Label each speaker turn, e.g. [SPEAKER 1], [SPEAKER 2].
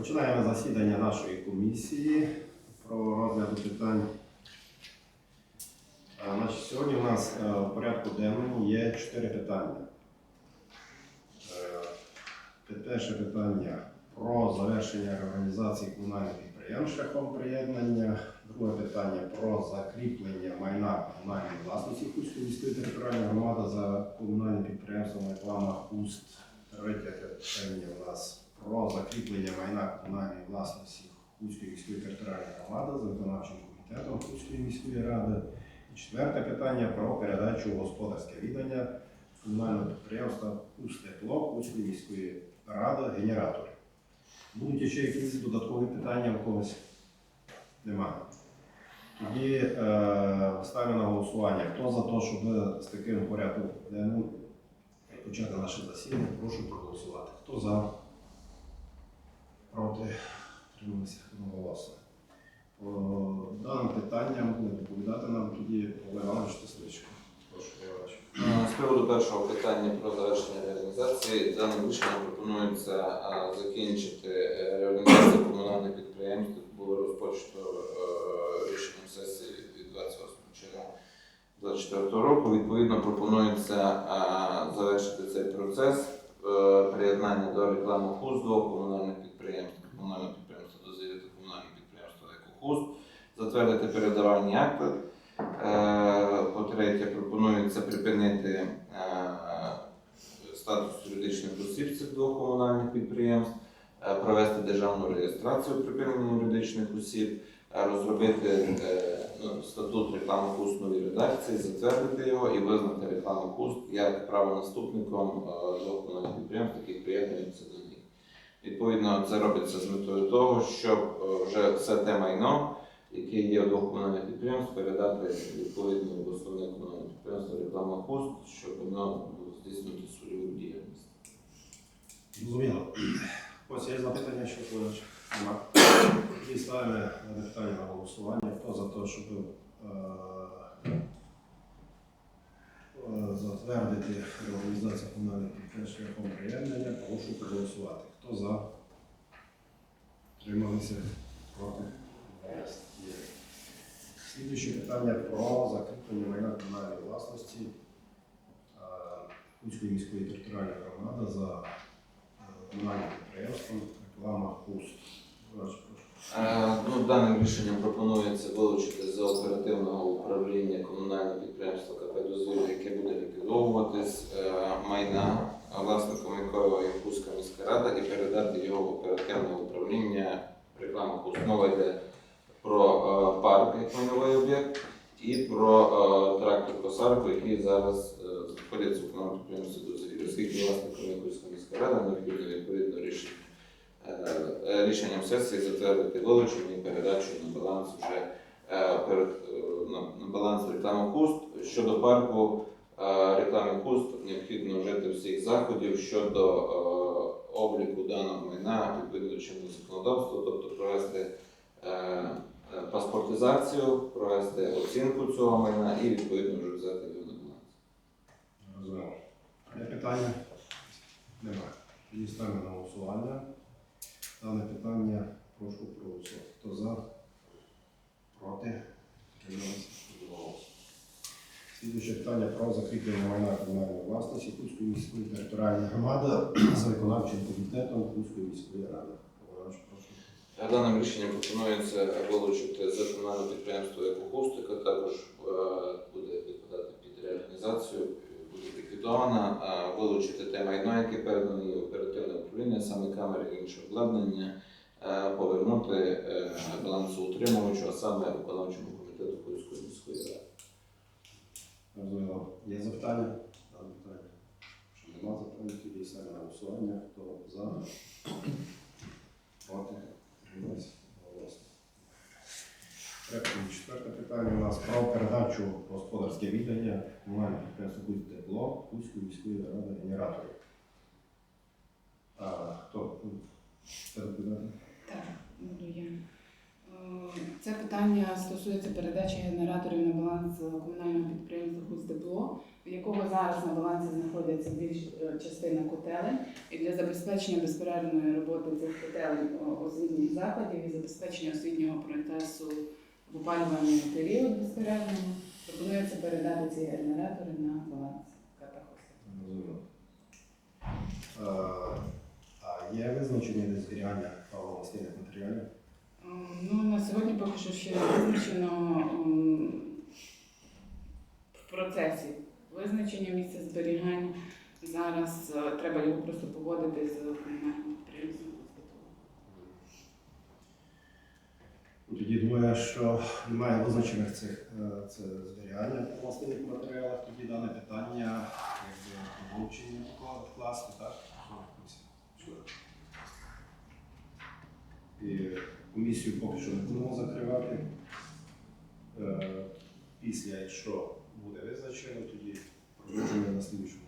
[SPEAKER 1] Розпочинаємо засідання нашої комісії про розгляд питань. Е, Значить, сьогодні у нас е, в порядку денному є чотири питання. Е, Перше питання про завершення реорганізації комунальних підприємств шляхом приєднання. Друге питання про закріплення майна комунальної власності Хуської міської територіальної громади за комунальним підприємством реклама Хуст. Третє питання у нас про закріплення майна комунальної власності Хуської міської територіальної громади за виконавчим комітетом Хуської міської ради. І четверте питання про передачу господарське віддання комунального підприємства Хустепло Хуської міської ради генератори. Будуть ще якісь додаткові питання у когось? Немає. Тоді е, ставлю на голосування. Хто за те, щоб з таким порядком денним почати наше засідання, прошу проголосувати. Хто за? Проти? Трималися одноголосно. По даним питанням буде доповідати нам тоді Олег Іванович Тесличко. Прошу, Іванович.
[SPEAKER 2] З приводу першого питання про завершення реорганізації, даним рішенням пропонується закінчити е, реорганізацію комунальних підприємств. Було розпочато е, рішенням сесії від 28 червня 2024 року. Відповідно, пропонується завершити цей процес приєднання до реклами ХУС двох комунальних підприємств, комунального підприємства «Дозирі» та комунального підприємства «Екохуст», затвердити передавальні акти. Е, По-третє, пропонується припинити е, статус юридичних осіб цих двох комунальних підприємств, е, провести державну реєстрацію припинення юридичних осіб, е, розробити е, статут реклами хуст новій редакції, затвердити його і визнати рекламу хуст як правонаступником е, двох комунальних підприємств, які приєднуються до них. Відповідно, це робиться з метою того, щоб е, вже все те майно які є у двох підприємств, передати відповідно в основне комунальне підприємство реклама хуст, щоб воно здійснити свою діяльність.
[SPEAKER 1] Зрозуміло. Ось є запитання, що? Нема. Тоді ставимо питання на голосування. Хто за те, щоб е, е, затвердити реорганізацію комунальних підприємств шляхом приєднання, прошу проголосувати. Хто за? Трималися проти? Слідуюче питання про закріплення майна комунальної власності е, Хуцької міської територіальної громади за комунальним підприємством реклама Хуст.
[SPEAKER 2] Е, Ну, даним рішенням пропонується вилучити з оперативного управління комунальне підприємство КП «Дозвілля», яке буде ліквідовуватись е, майна, власником якого є міська рада, і передати його в оперативне управління реклама Хуст. Йде про е, парк як майновий об'єкт і про трактор косарку, який зараз знаходиться в комунальному підприємстві «Дозвілля». Оскільки власником є міська рада, необхідно відповідно рішення рішенням сесії затвердити вилучення і передачу на баланс вже е, перед е, на, баланс реклами хуст. Щодо парку е, реклами хуст необхідно вжити всіх заходів щодо обліку даного майна відповідно чинного законодавства, тобто провести е, паспортизацію, провести оцінку цього майна і відповідно вже взяти його на баланс.
[SPEAKER 1] Питання? Немає. Дане питання прошу проголосувати. Хто за? Проти? Слідуюче питання про закріплення майна комунальної власності Хуцької міської територіальної громади за виконавчим комітетом Хуцької міської ради.
[SPEAKER 2] Даним рішенням пропонується вилучити з комунального підприємства «Екохуст», також е, буде підпадати під реорганізацію, буде ліквідована, вилучити те майно, яке передано управління, саме камери і інше обладнання, е, повернути е, балансоутримувачу, а саме виконавчому комітету Київської міської ради.
[SPEAKER 1] Розуміло. Є запитання? Якщо нема запитань, тоді на голосування. Хто за? Проти? Голосно. Четверте питання у нас про передачу господарське віддання комунального підприємства «Будь тепло» Хуської міської ради генераторів. А, хто? Це доповідати?
[SPEAKER 3] Так, буду я. Е, Це питання стосується передачі генераторів на баланс комунального підприємства «Хустепло», в якого зараз на балансі знаходиться більш е, частина котелень. І для забезпечення безперервної роботи цих котелень освітніх закладів і забезпечення освітнього процесу в опалювальний період безперервному пропонується передати ці генератори на баланс «Хустепло».
[SPEAKER 1] Е, А є визначення для зберігання паливо-мастильних матеріалів?
[SPEAKER 3] Ем, Ну, сьогодні поки що ще визначено ем, в процесі визначення місця зберігання. Зараз е, треба його просто погодити з комунальним підприємством.
[SPEAKER 1] Ну, Тоді думаю, що немає визначених цих е, це зберігання в мастильних матеріалах. Тоді дане питання якби вилучення вкласти, так? І комісію поки що не будемо закривати. Е, Після, якщо буде визначено, тоді продовжуємо на слідчому